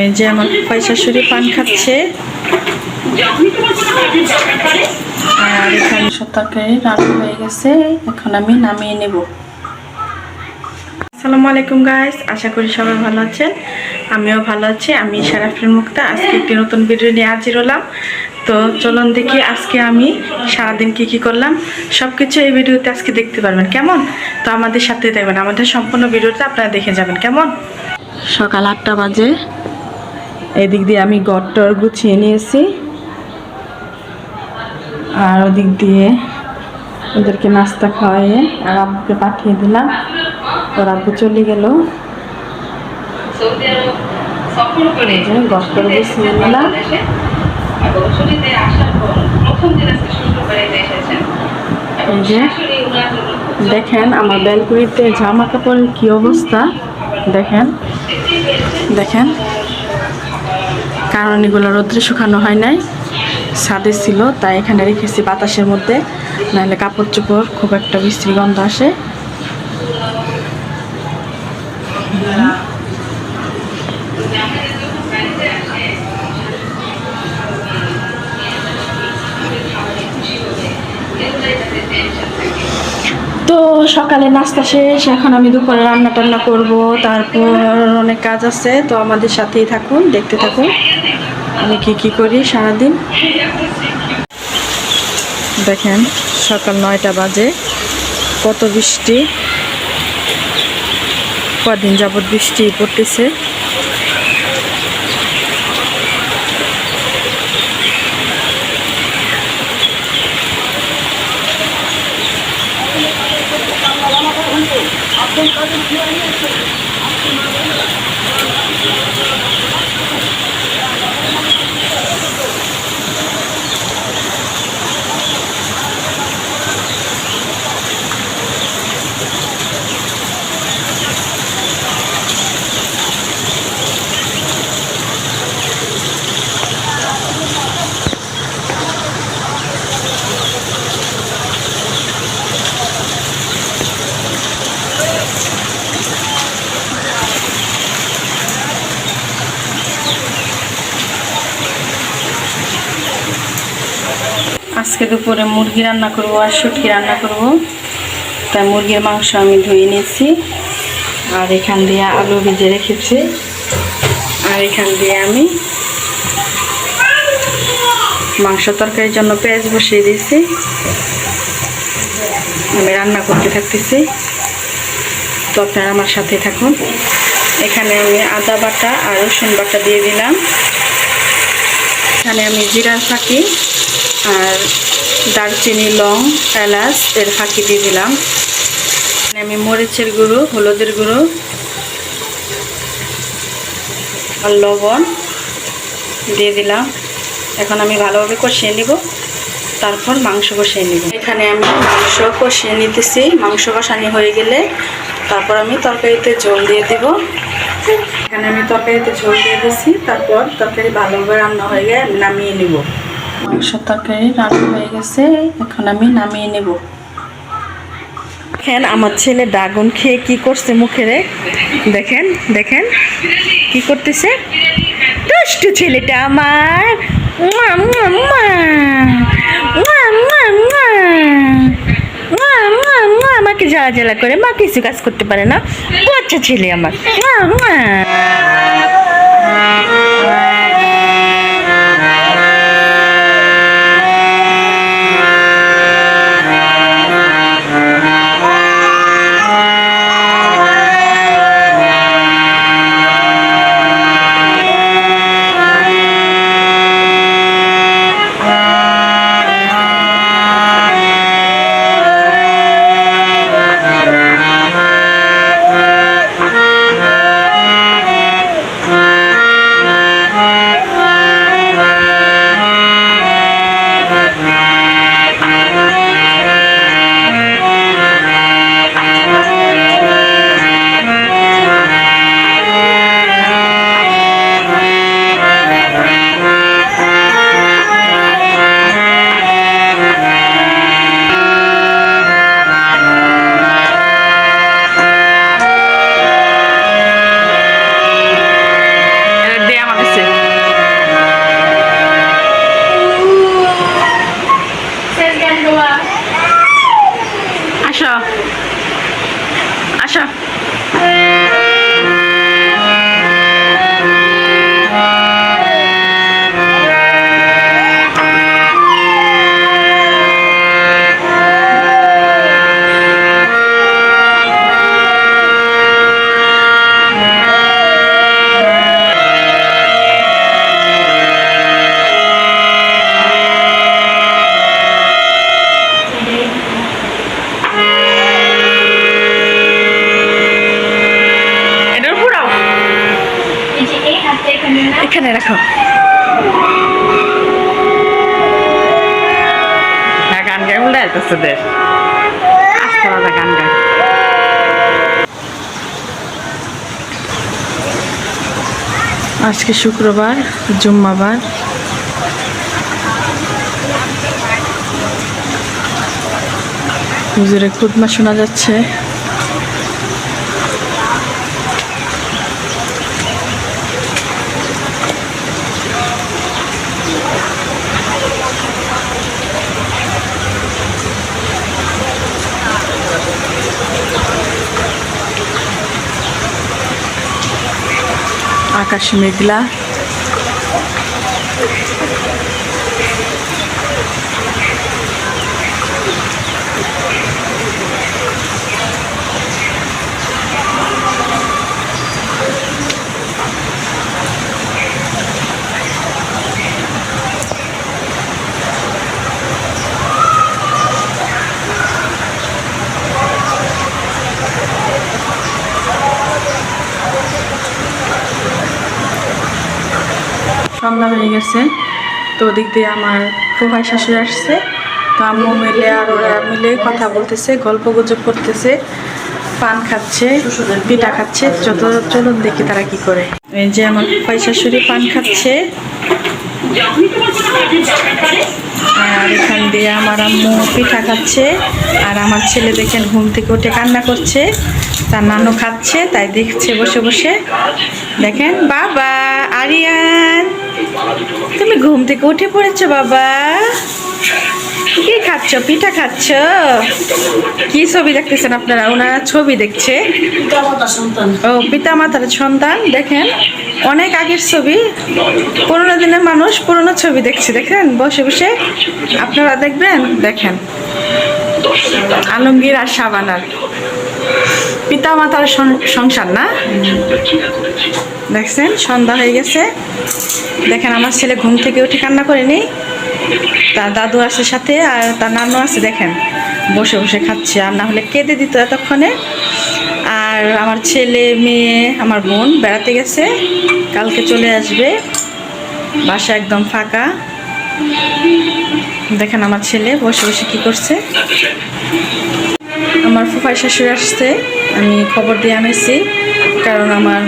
এই যে আমার শাশুড়ি পান খাচ্ছে। আর এখানে সতর্কারি রান্না হয়ে গেছে। এখন আমি নামিয়ে নেব। আসসালামু আলাইকুম গাইস আশা করি সবাই ভালো আছেন। আমিও ভালো আছি। আমি সারাফিন মুক্তা। আজকে একটি নতুন ভিডিও নিয়ে হাজির হলাম। তো চলুন দেখি আজকে আমি সারাদিন কি কি করলাম। সব কিছু এই ভিডিওতে আজকে দেখতে পারবেন। কেমন? তো আমাদের সাথে দেখবেন আমাদের সম্পূর্ণ ভিডিওটা আপনারা দেখে যাবেন। কেমন? সকাল আটটা বাজে। এদিক দিয়ে আমি গড়টর গুছিয়ে নিয়েছি। আর ওদিক দিয়ে ওদেরকে নাস্তা খাওয়াইয়ে আর আব্বুকে পাঠিয়ে দিলাম। ওর আব্বু চলে গেল। গড়টর গুছিয়ে নিলাম। দেখেন আমার ব্যালকনিতে জামা কাপড়ের কি অবস্থা। দেখেন দেখেন। কারণ এগুলো রোদ্রে শুকানো হয় নাই। ছাদে ছিল, তাই এখানে রেখেছি বাতাসের মধ্যে। নাহলে কাপড় চোপড় খুব একটা বিশ্রী গন্ধ আসে। তো সকালে নাস্তা শেষ, এখন আমি দুপুরে রান্না টান্না করব, তারপর অনেক কাজ আছে, তো আমাদের সাথেই থাকুন, দেখতে থাকুন, আমি কি কি করি সারাদিন। দেখেন, সকাল নয়টা বাজে, কত বৃষ্টি, কদিন যাবৎ বৃষ্টি পড়তেছে। আজকে দুপুরে মুরগি রান্না করব আর শুটকি রান্না করব। তাই মুরগির মাংস আমি ধুয়ে নিয়েছি। আর এখান দিয়ে আলু ভিজে রেখেছি। আর এখান দিয়ে আমি মাংস তরকারির জন্য পেঁয়াজ বসিয়ে দিয়েছি। আমি রান্না করতে থাকতেছি। তো আপনারা আমার সাথে থাকুন। এখানে আমি আদা বাটা আর রসুন বাটা দিয়ে দিলাম। এখানে আমি জিরা ফাঁকি আর দারচিনি, লং, এলাচ, এর ফাঁকি দিয়ে দিলাম। আমি মরিচের গুঁড়ো, হলুদের গুঁড়ো আর লবণ দিয়ে দিলাম। এখন আমি ভালোভাবে কষিয়ে নিব। তারপর মাংস কষিয়ে নিব। এখানে আমি মাংস কষিয়ে নিতেছি। মাংস কষানি হয়ে গেলে তারপর আমি তরকারিতে ঝোল দিয়ে দিব। এখানে আমি তরকারিতে ঝোল দিয়ে দিয়েছি তারপর তরকারি ভালোভাবে রান্না হয়ে গেলে নামিয়ে নিব। মাংস তরকারি রান্না হয়ে গেছে, এখন আমি নামিয়ে নেব। দেখেন আমার ছেলে ড্রাগন খেয়ে কি করছে মুখে রে? দেখেন দেখেন, কি করতেছে? দুষ্টু ছেলেটা আমার। আমাকে জ্বালা জ্বালা করে, মা কিছু কাজ করতে পারে না। বাচ্চা ছেলে আমার। আজকে শুক্রবার জুম্মাবার। হুজুরে খুদমা শোনা যাচ্ছে। আকাশ মেঘলা সন্ধ্যা হয়ে গেছে। তো ওদিক দিয়ে আমার ফুফাই শাশুড়ি আসছে। তো আম্মু মিলে আর ওরা মিলে কথা বলতেছে, গল্প গুজব করতেছে, পান খাচ্ছে, পিঠা খাচ্ছে যত চলুন দেখি তারা কি করে। এই যে আমার ফুফাই শাশুড়ি পান খাচ্ছে। আর এখান দিয়ে আমার আম্মু পিঠা খাচ্ছে। আর আমার ছেলে দেখেন ঘুম থেকে উঠে কান্না করছে। তার নানু খাচ্ছে, তাই দেখছে বসে বসে। দেখেন, বাবা, আরিয়ান! তুমি ঘুম থেকে উঠে পড়েছো, বাবা। কি খাচ্ছ? পিঠা খাচ্ছ? কি ছবি দেখতেছেন আপনারা? ওনারা ছবি দেখছে। ও পিতা মাতার সন্তান, দেখেন। অনেক আগের ছবি। পুরোনো দিনের মানুষ পুরোনো ছবি দেখছে, দেখেন? বসে বসে আপনারা দেখবেন? দেখেন। আলমগীর আর শাবানার। পিতা মাতার সংসার না? দেখছেন সন্ধ্যা হয়ে গেছে। দেখেন আমার ছেলে ঘুম থেকে উঠে কান্না করেনি তার দাদু আছে সাথে আর তার নানু আছে দেখেন। বসে বসে খাচ্ছে। আর না হলে কেঁদে দিত এতক্ষণে। আর আমার ছেলে মেয়ে আমার বোন বেড়াতে গেছে। কালকে চলে আসবে। বাসা একদম ফাঁকা। দেখেন আমার ছেলে বসে বসে কি করছে। আমার ফুফাই শাশুড়ি আসছে, আমি খবর দিয়ে আনেছি কারণ আমার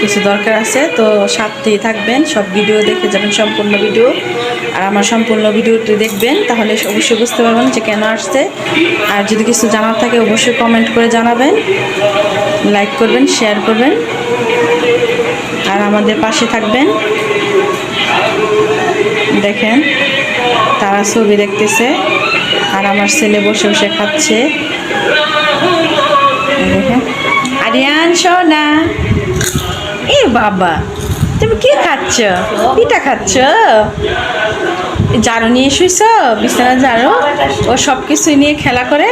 কিছু দরকার আছে, তো সাথেই থাকবেন, সব ভিডিও দেখে যাবেন, সম্পূর্ণ ভিডিও আর আমার সম্পূর্ণ ভিডিওটি দেখবেন, তাহলে অবশ্যই বুঝতে পারবেন যে কেন আসছে। আর যদি কিছু জানার থাকে, অবশ্যই কমেন্ট করে জানাবেন লাইক করবেন শেয়ার করবেন। আর আমাদের পাশে থাকবেন। দেখেন তারা ছবি দেখতেছে আর আমার ছেলে বসে বসে খাচ্ছে। আরিয়ান, সোনা। এ বাবা, তুমি কি খাচ্ছ? পিঠা খাচ্ছ? ঝাড়ু নিয়ে শুইছ? বিছানা ঝাড়ু? ও সব কিছুই নিয়ে খেলা করে?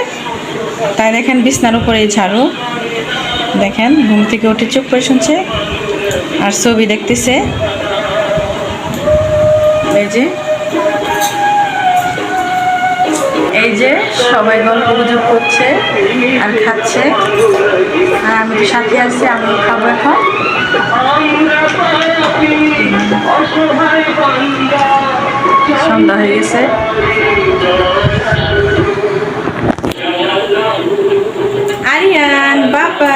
তাই দেখেন বিছনার উপরে ঝাড়ু। দেখেন, ঘুম থেকে উঠে চুপ করে শুনছে আর ছবি দেখতেছে। এই যে এই যে সবাই গল্প গুজব করছে, আর খাচ্ছে। আর আমি তো সাথে আছি আমি খাব এখন। সন্ধ্যা হয়ে গেছে। আরিয়ান, বাবা।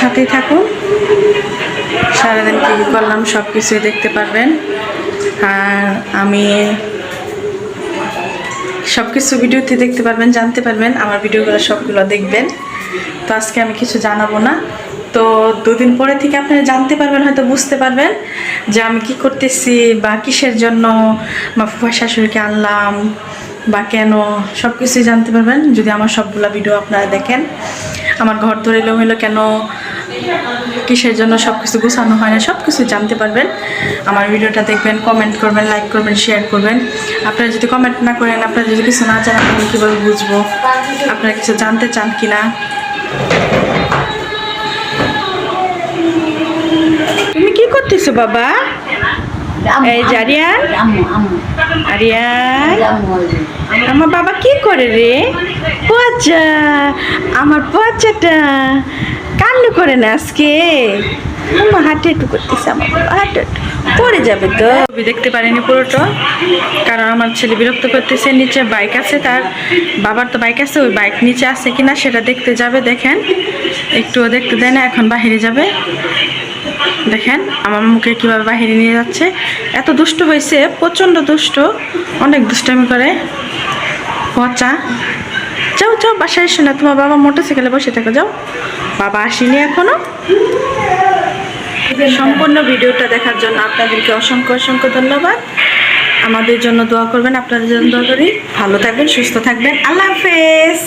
সাথেই থাকুন। সারাদিন কী করলাম সব কিছুই দেখতে পারবেন। আর আমি সব কিছু ভিডিওতে দেখতে পারবেন, জানতে পারবেন, আমার ভিডিওগুলো সবগুলো দেখবেন। তো আজকে আমি কিছু জানাব না। তো দুদিন পরে থেকে আপনারা জানতে পারবেন, হয়তো বুঝতে পারবেন যে আমি কি করতেছি বা কিসের জন্য বা ফুফা শাশুড়িকে আনলাম বা কেন সব কিছুই জানতে পারবেন যদি আমার সবগুলো ভিডিও আপনারা দেখেন। আমার ঘর ধরে এলোমেলো কেন? কিসের জন্য সব কিছু গোছানো হয় না? সব কিছু জানতে পারবেন। আমার ভিডিওটা দেখবেন কমেন্ট করবেন লাইক করবেন শেয়ার করবেন। আপনারা যদি কমেন্ট না করেন আপনারা যদি কিছু না জানেন আমি কীভাবে বুঝব? আপনারা কিছু জানতে চান কি না তুমি কি করতেছো বাবা? এই যে আরিয়ান। আরিয়ান। আমার বাবা কি করে রে? পচা আমার পচাটা কান্না করে না আজকে? আমার হাঁটে একটু করতেছে আমার হাঁটে পড়ে যাবে তো। দেখতে পারিনি পুরোটা, কারণ আমার ছেলে বিরক্ত করতেছে, নিচে বাইক আছে, তার বাবার তো বাইক আছে, ওই বাইক নিচে আছে কিনা সেটা দেখতে যাবে, দেখেন। একটুও দেখতে দেয় না, এখন বাহিরে যাবে। দেখেন, আমার মুখে কীভাবে বাহিরে নিয়ে যাচ্ছে। এত দুষ্ট হয়েছে, প্রচণ্ড দুষ্ট, অনেক দুষ্টামি করে। পচা। যাও যাও, বাসায় এসো না, তোমার বাবা মোটরসাইকেলে বসে থাকো, যাও। বাবা আসেনি এখনও। সম্পূর্ণ ভিডিওটা দেখার জন্য আপনাদেরকে অসংখ্য অসংখ্য ধন্যবাদ। আমাদের জন্য দোয়া করবেন, আপনাদের জন্য দোয়া করি। ভালো থাকবেন, সুস্থ থাকবেন। আল্লাহ হাফেজ।